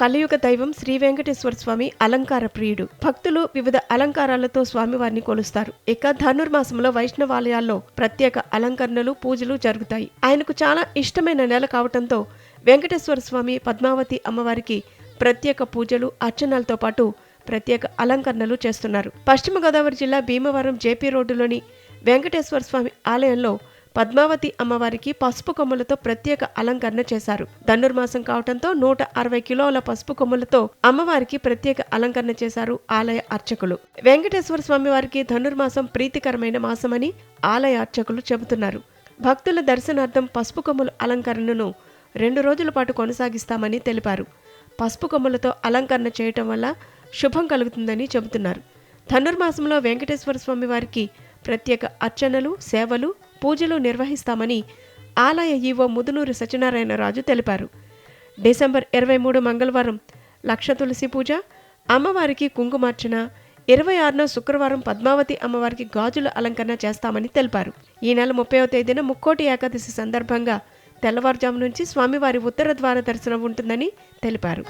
కలియుగ దైవం శ్రీ వెంకటేశ్వర స్వామి అలంకార ప్రియుడు. భక్తులు వివిధ అలంకారాలతో స్వామివారిని కొలుస్తారు. ఇక ధనుర్మాసంలో వైష్ణవాలయాల్లో ప్రత్యేక అలంకరణలు పూజలు జరుగుతాయి. ఆయనకు చాలా ఇష్టమైన నెల కావటంతో వెంకటేశ్వర స్వామి పద్మావతి అమ్మవారికి ప్రత్యేక పూజలు అర్చనలతో పాటు ప్రత్యేక అలంకరణలు చేస్తున్నారు. పశ్చిమ గోదావరి జిల్లా భీమవరం జేపీ రోడ్డులోని వెంకటేశ్వర స్వామి ఆలయంలో పద్మావతి అమ్మవారికి పసుపు కొమ్మలతో ప్రత్యేక అలంకరణ చేశారు. ధనుర్మాసం కావడంతో నూట అరవై కిలోల పసుపు కొమ్మలతో అమ్మవారికి ప్రత్యేక అలంకరణ చేశారు ఆలయ అర్చకులు. వెంకటేశ్వర స్వామి వారికి ధనుర్మాసం ప్రీతికరమైన మాసమని ఆలయ అర్చకులు చెబుతున్నారు. భక్తుల దర్శనార్థం పసుపు కొమ్ముల అలంకరణను రెండు రోజుల పాటు కొనసాగిస్తామని తెలిపారు. పసుపు కొమ్ములతో అలంకరణ చేయటం వల్ల శుభం కలుగుతుందని చెబుతున్నారు. ధనుర్మాసంలో వెంకటేశ్వర స్వామి వారికి ప్రత్యేక అర్చనలు సేవలు పూజలు నిర్వహిస్తామని ఆలయ ఈవో ముదునూరు సత్యనారాయణరాజు తెలిపారు. డిసెంబర్ ఇరవై మూడు మంగళవారం లక్ష తులసి పూజ అమ్మవారికి కుంకుమార్చన ఇరవై ఆరున శుక్రవారం పద్మావతి అమ్మవారికి గాజుల అలంకరణ చేస్తామని తెలిపారు. ఈ నెల ముప్పైవ తేదీన ముక్కోటి ఏకాదశి సందర్భంగా తెల్లవారుజాము నుంచి స్వామివారి ఉత్తర ద్వార దర్శనం ఉంటుందని తెలిపారు.